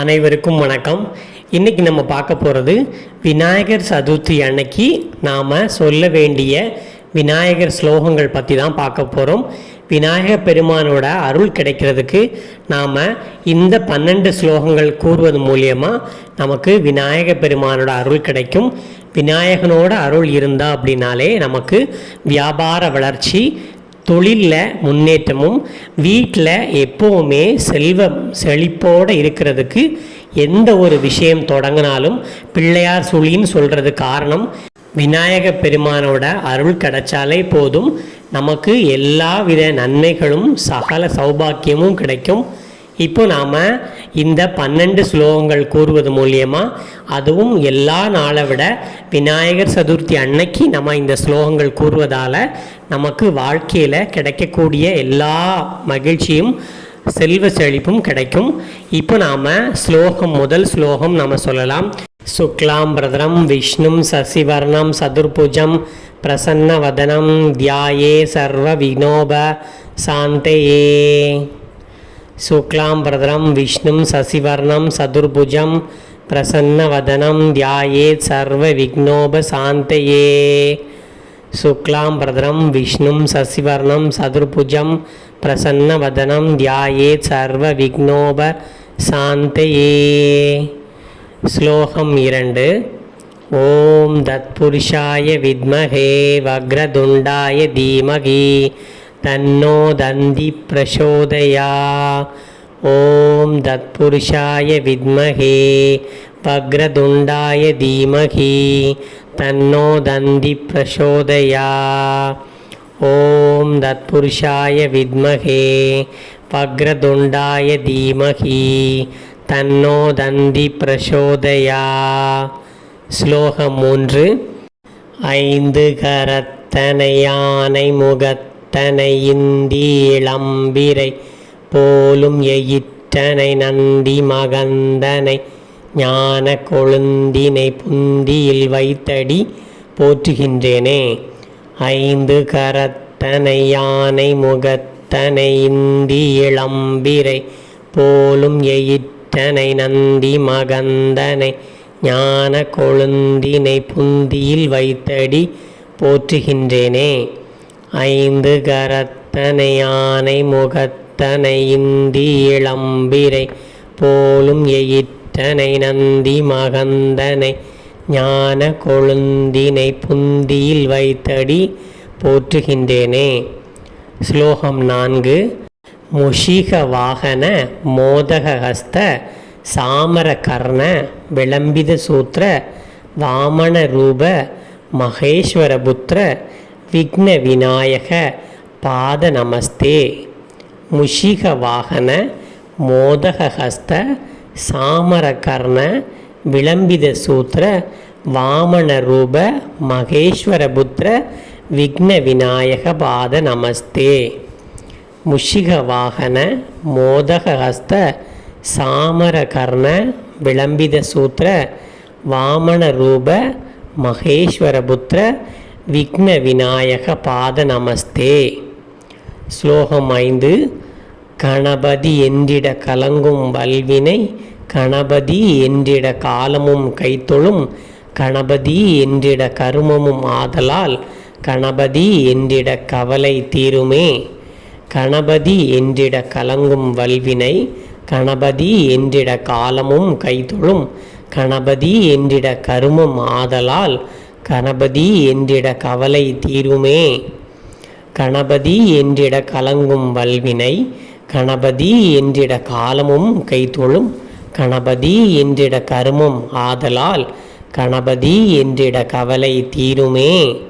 அனைவருக்கும் வணக்கம். இன்னைக்கு நம்ம பார்க்க போகிறது விநாயகர் சதுர்த்தி அன்னைக்கு நாம் சொல்ல வேண்டிய விநாயகர் ஸ்லோகங்கள் பற்றி தான் பார்க்க போகிறோம் விநாயகர் பெருமானோட அருள் கிடைக்கிறதுக்கு நாம் இந்த பன்னெண்டு ஸ்லோகங்கள் கூறுவது மூலியமாக நமக்கு விநாயகர் பெருமானோட அருள் கிடைக்கும். விநாயகனோட அருள் இருந்தா அப்படின்னாலே நமக்கு வியாபார வளர்ச்சி தொழிலில் முன்னேற்றமும் வீட்டில் எப்போவுமே செல்வம் செழிப்போடு இருக்கிறதுக்கு எந்த ஒரு விஷயம் தொடங்கினாலும் பிள்ளையார் சுழின்னு சொல்கிறது காரணம். விநாயக பெருமானோட அருள் கிடைச்சாலே போதும். நமக்கு எல்லா வித நன்மைகளும் சகல சௌபாக்கியமும் கிடைக்கும். இப்போ நாம் இந்த பன்னெண்டு ஸ்லோகங்கள் கூறுவது மூலியமாக அதுவும் எல்லா நாளை விட விநாயகர் சதுர்த்தி அன்னைக்கு நம்ம இந்த ஸ்லோகங்கள் கூறுவதால் நமக்கு வாழ்க்கையில் கிடைக்கக்கூடிய எல்லா மகிழ்ச்சியும் செல்வ செழிப்பும் கிடைக்கும். இப்போ நாம் ஸ்லோகம் முதல் ஸ்லோகம் நம்ம சொல்லலாம். சுக்லாம் பிரதரம் விஷ்ணும் சசிவர்ணம் சதுர்புஜம் பிரசன்ன வதனம் தியாயே சர்வ வினோப சாந்தையே. शुक्लाम्बरधरं विष्णुं शशिवर्णं चतुर्भुजं प्रसन्नवदनं ध्यायेत् सर्वविघ्नोपशान्तये शुक्लाम्बरधरं विष्णुं शशिवर्णं चतुर्भुजं प्रसन्नवदनं ध्यायेत् सर्वविघ्नोपशान्तये श्लोकम् इरण्ड् ॐ तत्पुरुषाय विद्महे वक्रतुण्डाय धीमहि தன்னோ தந்தி பிரசோதயா ஓம் தத்புருஷாய வித்மகே வக்ரதுண்டாய தீமகி தன்னோ தந்தி பிரசோதயா ஓம் தத்புருஷாய வித்மகே வக்ரதுண்டாய தீமகி தன்னோ தந்தி பிரசோதயா ஸ்லோகம் மூன்று ஐந்து கரத்தனை யானை முகத் தனை இந்தீளம்பிரை போலும் எயிற்றனை நந்தி மகந்தனை ஞான கொழுந்தினை புந்தியில் வைத்தடி போற்றுகின்றேனே. ஐந்து கரத்தனை யானை முகத்தனை இந்தி இளம்பிரை போலும் எயிற்றனை நந்தி மகந்தனை ஞான கொழுந்தினை புந்தியில் வைத்தடி போற்றுகின்றேனே. ஐந்து கரத்தனை யானை முகத்தனை இந்தி இளம்பிரை போலும் எயிற்றனை நந்தி மகந்தனை ஞான கொழுந்தினை புந்தியில் வைத்தடி போற்றுகின்றேனே. ஸ்லோகம் நான்கு. முஷிக வாகன மோதக ஹஸ்த சாமர கர்ண விளம்பித சூத்திர வாமன ரூப மகேஸ்வர புத்திர விக்ன விநாயக பாத நமஸ்தே முஷிக வாகன மோதகஹஸ்த சாமரகர்ண விளம்பித சூத்திர வாமன ரூப மகேஸ்வர புத்திர விக்ன விநாயக பாத நமஸ்தே முஷிக வாகன மோதகஹஸ்த சாமரகர்ண விளம்பித சூத்திர வாமன ரூப மகேஸ்வர புத்திர விக்ன விநாயக பாத நமஸ்தே ஸ்லோகம் ஐந்து கணபதி என்றிட கலங்கும் வல்வினை கணபதி என்றிட காலமும் கைத்தொழும் கணபதி என்றிட கருமமும் ஆதலால் கணபதி என்றிட கவலை தீருமே. கணபதி என்றிட கலங்கும் வல்வினை கணபதி என்றிட காலமும் கைத்தொழும் கணபதி என்றிட கருமம் ஆதலால் கணபதி என்றிட கவலை தீருமே. கணபதி என்றிட கலங்கும் வல்வினை. கணபதி என்றிட காலமும் கைத்தொழும். கணபதி என்றிட கருமம் ஆதலால். கணபதி என்றிட கவலை தீருமே.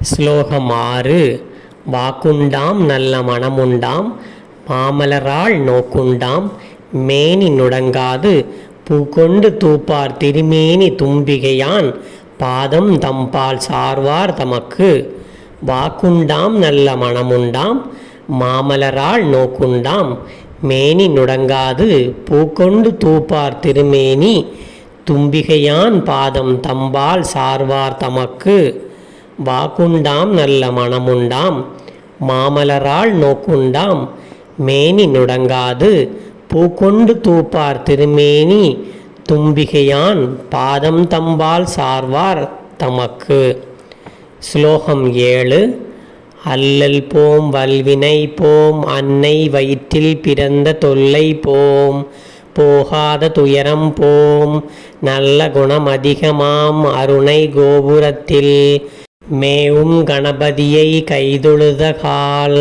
ஸ்லோகம் ஆறு. வாக்குண்டாம் நல்ல மனமுண்டாம். மாமலரால் நோக்குண்டாம். மேனி நுடங்காது. பூக்கொண்டு தூப்பார் திருமேனி தும்பிகையான். பாதம் தம்பால் சார்வார் தமக்கு. வாக்குண்டாம் நல்ல மனமுண்டாம் மாமலரால் நோக்குண்டாம். மேனி நுடங்காது பூக்கொண்டு தூப்பார் திருமேனி. தும்பிகையான் பாதம் தம்பால் சார்வார் தமக்கு. வாக்குண்டாம் நல்ல மனமுண்டாம் மாமலரால் நோக்குண்டாம். மேனி நுடங்காது பூக்கொண்டு தூப்பார் திருமேனி. தும்பிகையான் பாதம் தம்பால் சார்வார் தமக்கு. ஸ்லோகம் ஏழு அல்லல் போம் வல்வினை போம் அன்னை வயிற்றில் பிறந்த தொல்லை போம் போகாத துயரம் போம் நல்ல குணம் அதிகமாம் அருணை கோபுரத்தில். மேவும் கணபதியை கைதொழுத கால்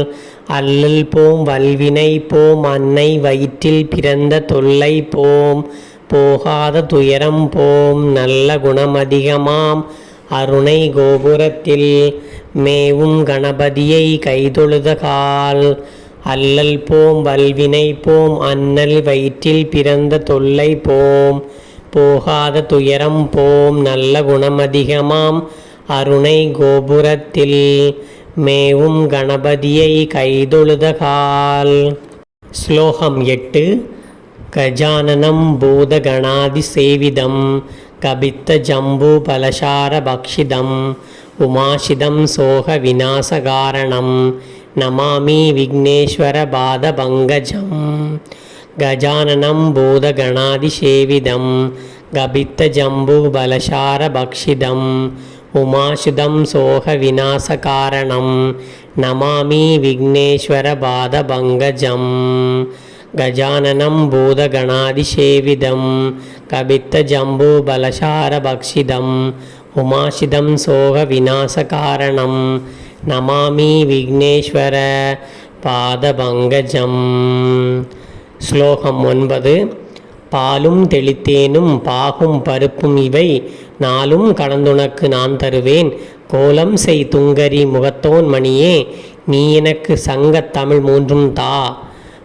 அல்லல் போம் வல்வினை போம் அன்னை வயிற்றில் பிறந்த தொல்லை போம் போகாத துயரம் போம் நல்ல குணம் அதிகமாம் அருணை கோபுரத்தில் மேவும் கணபதியை கைதொழுத கால். அல்லல் போம் வல்வினை போம் அன்னல் வயிற்றில் பிறந்த தொல்லை போம். போகாத துயரம் போம் நல்ல குணம் அதிகமாம் அருணை கோபுரத்தில் மேவும் கணபதியை கைதொழுத கால். ஸ்லோகம் எட்டு. गजाननं बोधगणादिसेविदं गभित्तजम्बुबलशारभक्षिदम् उमाशिदं सोहविनाशकारणं नमामि विघ्नेश्वरबाधभङ्गजं। गजाननं बोधगणादिसेविदं गभित्तजम्बूबलशारभक्षिदम् उमाशुदं सोहविनाशकारणं नमामि विघ्नेश्वरबाधभङ्गजम्। கபித்த ஜம்பு பலசார பக்ஷிதம் உமாஷிதம் சோக விநாசகாரணம் நமாமி விக்னேஸ்வர பாதபங்கஜம் गजाननं भूतगणादिसेविदं कबित्तजम्बूबलशारभक्षिदम् उमाशिदं सोगविनाशकारणं நமாமி விக்னேஸ்வர பாதபங்கஜம் ஸ்லோகம் ஒன்பது பாலும் தெளித்தேனும் பாகும் பருப்பும் இவை நாளும் கடந்துனக்கு நான் தருவேன் கோலம் செய் துங்கரி முகத்தோன் மணியே நீ எனக்கு சங்கத் தமிழ் மூன்றும் தா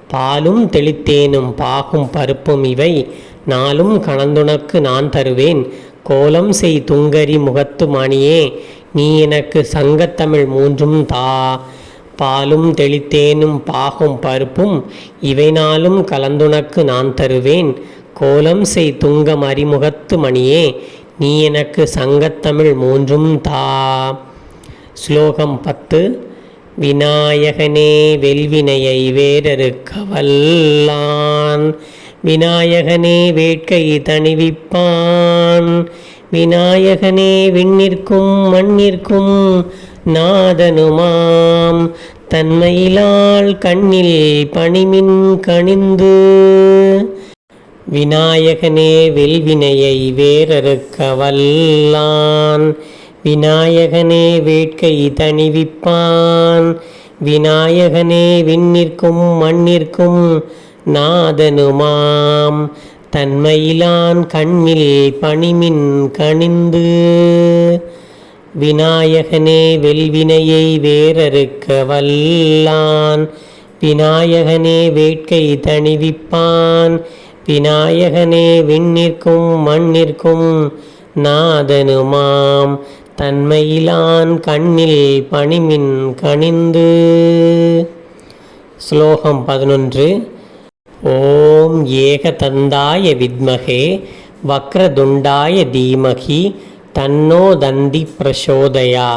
பாலும் தெளித்தேனும் பாகும் பருப்பும் இவை. நாளும் கணந்துனக்கு நான் தருவேன். கோலம் செய் துங்கரி முகத்து மணியே. நீ எனக்கு சங்கத்தமிழ் மூன்றும் தா. பாலும் தெளித்தேனும் பாகும் பருப்பும் இவை நாளும் கலந்துனக்கு நான் தருவேன். கோலம் செய் துங்கம் அறிமுகத்து மணியே. நீ எனக்கு சங்கத்தமிழ் மூன்றும் தா. ஸ்லோகம் பத்து. விநாயகனே வெல்வினையை வேறறுக்கவல்லான். விநாயகனே வேட்கை தணிவிப்பான். விநாயகனே விண்ணிற்கும் மண்ணிற்கும் நாதனுமாம். தன்மையிலால் கண்ணில் பணிமின் கணிந்து விநாயகனே வெல்வினையை வேறறுக்கவல்லான். விநாயகனே வேட்கை தணிவிப்பான். விநாயகனே விண்ணிற்கும் மண்ணிற்கும் நாதனுமாம். தன்மையிலான் கண்ணில் பணிமின் கணிந்து விநாயகனே வெல்வினையை வேறறுக்க வல்லான். விநாயகனே வேட்கை தணிவிப்பான். விநாயகனே விண்ணிற்கும் மண்ணிற்கும் நாதனுமாம். தன்மையிலான் கண்ணில் பணிமின் கணிந்து ஸ்லோகம் பதினொன்று. ஓம் ஏகதந்தாய வித்மகே வக்ரதுண்டாய தீமகி தன்னோ தந்தி பிரசோதயா.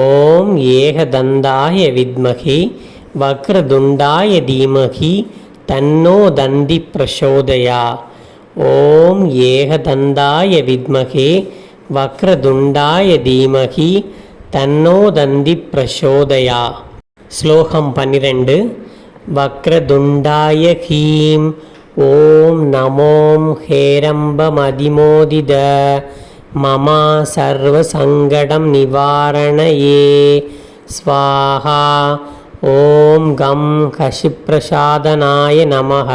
ஓம் ஏகதந்தாய வித்மகி வக்ரதுண்டாய தீமகி தன்னோ தந்தி பிரசோதயா. ஓம் ஏகதந்தாய வித்மகே வக்ரதுண்டாய தீமகி தன்னோ தந்தி பிரசோதயா. ஸ்லோகம் பன்னிரெண்டு. வக்ரதுண்டாய ஹீம் ஓம் நமோம் ஹேரம்பமதிமோதித மமா சர்வசங்கடம் நிவாரணயே. ஸ்வாஹா ஓம் கம் கஷிப்பிரசாதனாய நமः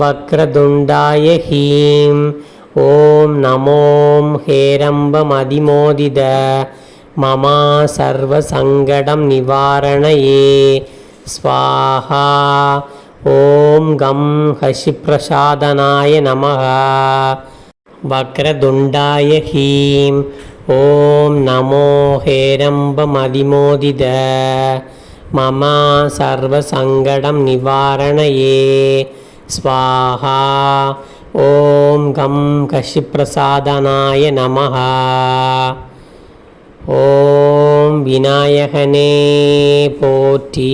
வக்ரதுண்டாய ஹீம் ஓம் நமோம் ஹேரம்பமதிமோதித மமா சர்வசங்கடம் நிவாரணயே. ஸ்வாஹா. ஓம் கம் ஹஷிப்பிரசாதனாய நமः வக்ரதுண்டாய ஹீம். ஓம் நமோ ஹேரம்பமதிமோதித மம சர்வசங்கடம் நிவாரணயே. ஸ்வாஹா. ஓம் கம் கஷிப்பிரசாதனாய நம ஓம் விநாயகனே போற்றி.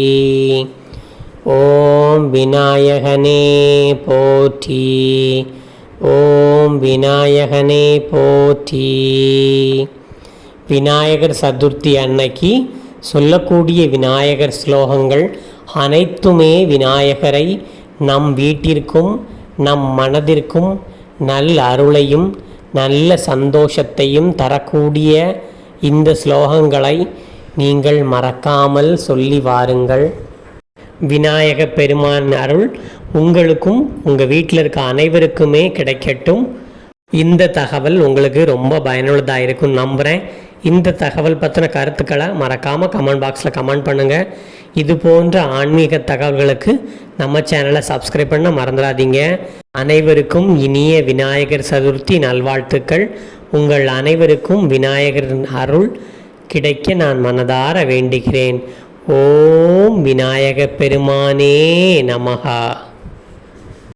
ஓம் விநாயகனே போற்றி. ஓம் விநாயகனே போற்றி. விநாயகர் சதுர்த்தி அன்னைக்கு சொல்லக்கூடிய விநாயகர் ஸ்லோகங்கள் அனைத்துமே விநாயகரை நம் வீட்டிற்கும் நம் மனதிற்கும் நல்ல அருளையும் நல்ல சந்தோஷத்தையும் தரக்கூடிய இந்த ஸ்லோகங்களை நீங்கள் மறக்காமல் சொல்லி வாருங்கள். விநாயக பெருமான் அருள் உங்களுக்கும் உங்கள் வீட்டில் இருக்க அனைவருக்குமே கிடைக்கட்டும். இந்த தகவல் உங்களுக்கு ரொம்ப பயனுள்ளதாக இருக்கும் நம்புகிறேன் இந்த தகவல் பற்றின கருத்துக்களை மறக்காமல் கமெண்ட் பாக்ஸில் கமெண்ட் பண்ணுங்கள் இது போன்ற ஆன்மீக தகவல்களுக்கு நம்ம சேனலை சப்ஸ்கிரைப் பண்ண மறந்துடாதீங்க. அனைவருக்கும் இனிய விநாயகர் சதுர்த்தி நல்வாழ்த்துக்கள். உங்கள் அனைவருக்கும் விநாயகர் அருள் கிடைக்க நான் மனதார வேண்டுகிறேன். ஓம் விநாயக பெருமானே நமகா